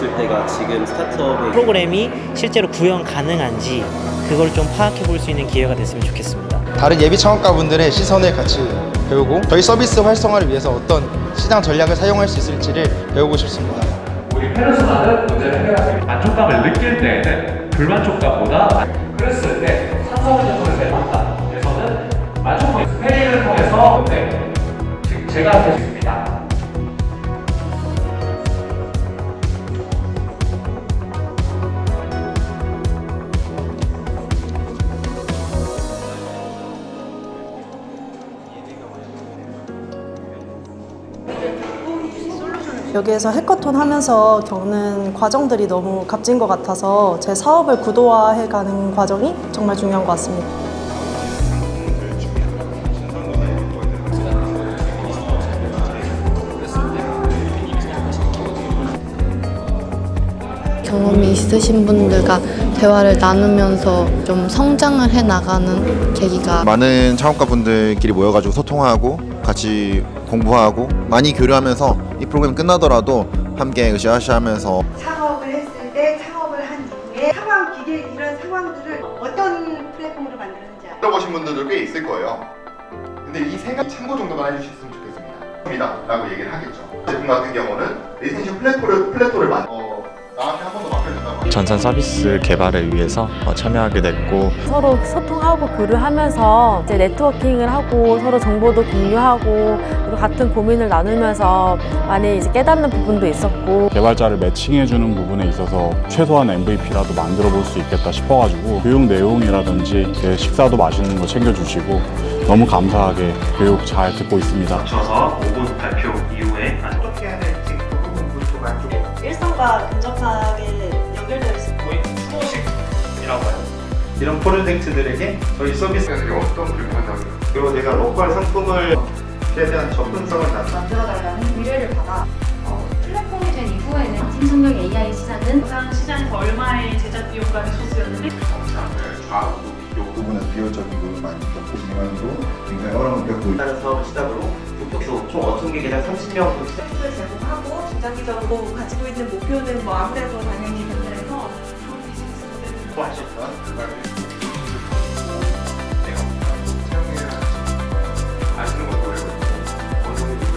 얻었을 때가 지금 스타트업의 프로그램이 실제로 구현 가능한지 그걸 좀 파악해 볼 수 있는 기회가 됐으면 좋겠습니다. 다른 예비 창업가분들의 시선을 같이 배우고 저희 서비스 활성화를 위해서 어떤 시장 전략을 사용할 수 있을지를 배우고 싶습니다. 우리 페르소나는 문제를 해결하기 만족감을 느낄 때에는 불만족감보다 그랬을 때 제품을 제일 맞다 그래서는 만족감 스페링을 통해서 네, 제가 할수 있습니다 여기에서 해커톤 하면서 겪는 과정들이 너무 값진 것 같아서 제 사업을 구도화해 가는 과정이 정말 중요한 것 같습니다. 경험이 있으신 분들과 대화를 나누면서 좀 성장을 해 나가는 계기가 많은 창업가 분들끼리 모여가지고 소통하고 같이 공부하고 많이 교류하면서 이 프로그램 끝나더라도 함께 으쌰으쌰하면서 창업을 했을 때 창업을 한 이후에 상황 기계 이런 상황들을 어떤 플랫폼으로 만드는지 알아요? 들어보신 분들도 꽤 있을 거예요. 근데 이 생각 참고 정도만 해주셨으면 좋겠습니다. 입니다. 라고 얘기를 하겠죠. 제품 같은 경우는 리텐션 플랫폼을, 플랫폼을 만, 어, 전산 서비스 개발을 위해서 어, 참여하게 됐고. 서로 소통하고 교류하면서 이제 네트워킹을 하고 서로 정보도 공유하고 그리고 같은 고민을 나누면서 많이 이제 깨닫는 부분도 있었고. 개발자를 매칭해주는 부분에 있어서 최소한 MVP라도 만들어 볼 수 있겠다 싶어가지고 교육 내용이라든지 제 식사도 맛있는 거 챙겨주시고 너무 감사하게 교육 잘 듣고 있습니다. 맞춰서 5분 발표 이후 일상과 근접하게 연결되어 있습니다. 거의 프로식이라고 해요. 이런 프로젝트들에게 저희 서비스에서 어떤 불편함이? 그리고 내가 로컬 상품을 에 대한 접근성을 낮춰 만들어달라는 의뢰를 받아. 어, 플랫폼이 된 이후에는 생성형 AI 시장은 상 시장에서 얼마의 제작 비용까지 소수였는데 좌우 비교 부분은 비효율적인 부분을 많이 겪고 진행하는도 굉장히 어려움을 겪고 다른 사업을 시작으로 목표수 총게 대략 30명 서비스를 제공하고 중 장기적으로 가지고 있는 목표는 뭐 아무래도 당연히 변해서 좋은 비즈니스 모델을 구하셨던 결과를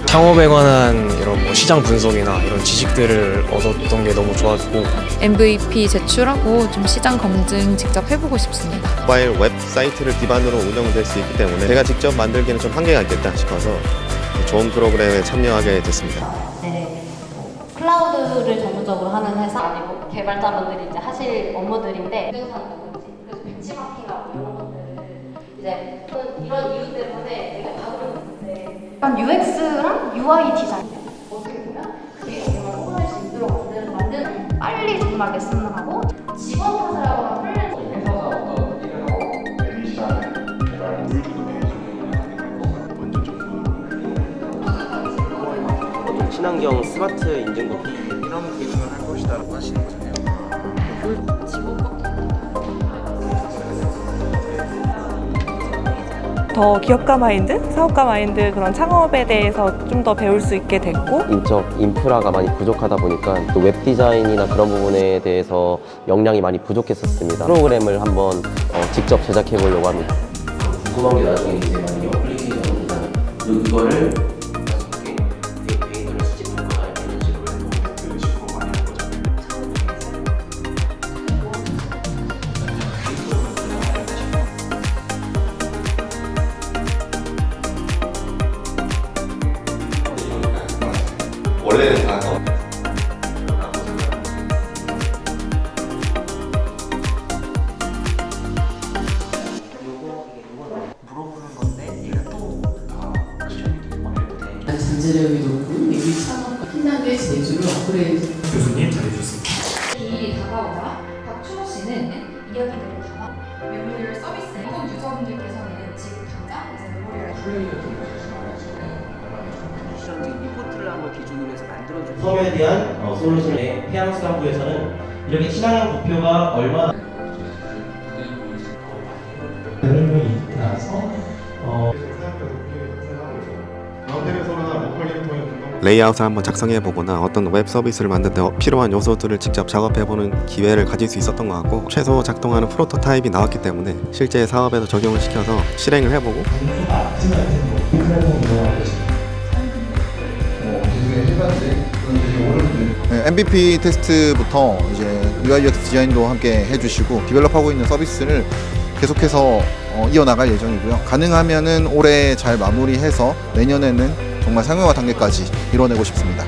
창업에 관한 이런 뭐 시장 분석이나 이런 지식들을 얻었던 게 너무 좋았고 MVP 제출하고 좀 시장 검증 직접 해보고 싶습니다. 모바일 웹사이트를 기반으로 운영될 수 있기 때문에 제가 직접 만들기는 좀 한계가 있겠다 싶어서 좋은 프로그램에 참여하게 됐습니다. 클라우드를 전문적으로 하는 회사 아니고 개발자분들이 이제 하실 업무들인데 인증사라든지 그래서 벤치마킹하고 이런 것들을 이제 저는 이런 이유 때문에 내가 가고는 있는데 약간 UX랑 UI 디자인. 어떻게 보면 그게 정말 호응할 수 있도록 만드는, 만드는 빨리 정말 레슨을 하고 직원 탓 친환경 스마트 인증도 이런 기능을 할 것이다라고 하시는 거잖아요. 더 기업가 마인드, 사업가 마인드 그런 창업에 대해서 좀 더 배울 수 있게 됐고 인적 인프라가 많이 부족하다 보니까 또 웹 디자인이나 그런 부분에 대해서 역량이 많이 부족했었습니다. 프로그램을 한번 어, 직접 제작해 보려고 합니다. 궁금한 게 나중에 이제 만약에 어플리케이션이나 이거를 원래는 다 물어보는 건데 얘가 또 전제력이 높고 이미 창업과 신나게 제주를 업그레이드 교수님 잘해주셨습니다. 이 다가오자 박준호 씨는 이야기들을 담아 메모리얼 서비스 이건 유저분들께서는 지금 당장 이제 메모리얼 시장적인 리포트를 한 걸 기준으로 해서 만들어주고 섬에 대한 어, 솔루션의 해양수산부에서는 이렇게 친환경 목표가 얼마나 리를 통해 공동 레이아웃을 한번 작성해 보거나 어떤 웹 서비스를 만들 때 필요한 요소들을 직접 작업해 보는 기회를 가질 수 있었던 것 같고 최소 작동하는 프로토타입이 나왔기 때문에 실제 사업에서 적용을 시켜서 실행을 해보고 네, MVP 테스트부터 이제 UI/UX 디자인도 함께 해주시고 디벨롭하고 있는 서비스를 계속해서 어, 이어나갈 예정이고요. 가능하면은 올해 잘 마무리해서 내년에는 정말 상용화 단계까지 이뤄내고 싶습니다.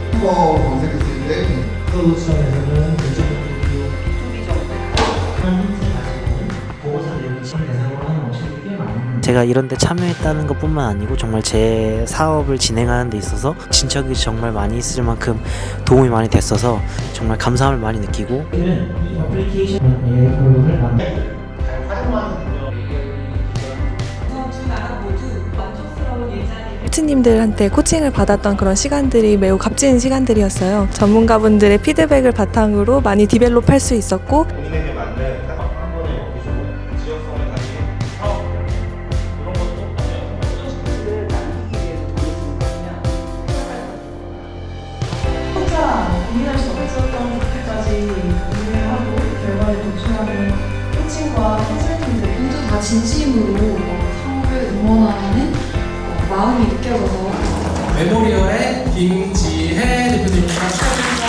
제가 이런 데 참여했다는 것 뿐만 아니고 정말 제 사업을 진행하는 데 있어서 진척이 정말 많이 있을 만큼 도움이 많이 됐어서 정말 감사함을 많이 느끼고 코치님들한테 코칭을 받았던 그런 시간들이 매우 값진 시간들이었어요. 전문가분들의 피드백을 바탕으로 많이 디벨롭 할 수 있었고 본인에게 맞는 진심으로 사업을 응원하는 어, 마음이 느껴져서 메모리얼의 김지혜 대표님입니다. 축하드립니다.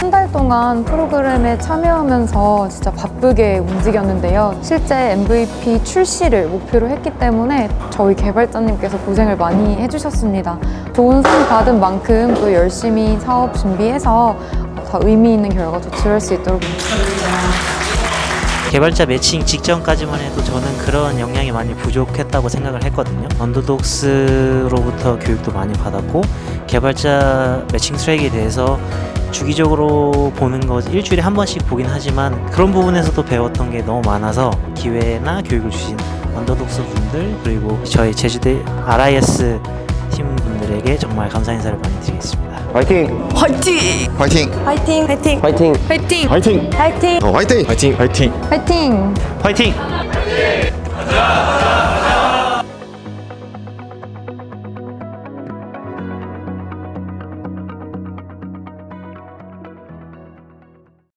한 달 동안 프로그램에 참여하면서 진짜 바쁘게 움직였는데요. 실제 MVP 출시를 목표로 했기 때문에 저희 개발자님께서 고생을 많이 해주셨습니다. 좋은 상 받은 만큼 또 열심히 사업 준비해서 더 의미 있는 결과 도출할 수 있도록 개발자 매칭 직전까지만 해도 저는 그런 역량이 많이 부족했다고 생각을 했거든요. 언더독스로부터 교육도 많이 받았고 개발자 매칭 트랙에 대해서 주기적으로 보는 것 일주일에 한 번씩 보긴 하지만 그런 부분에서도 배웠던 게 너무 많아서 기회나 교육을 주신 언더독스 분들 그리고 저희 제주대 RIS 팀 분들에게 정말 감사 인사를 많이 드리겠습니다. 화이팅! 화이팅! 화이팅! 화이팅! 화이팅! 화이팅! 화이팅! 화이팅! 화이팅! 어, 화이팅! 화이팅! 화이팅! 화이팅! 화이팅! 가자!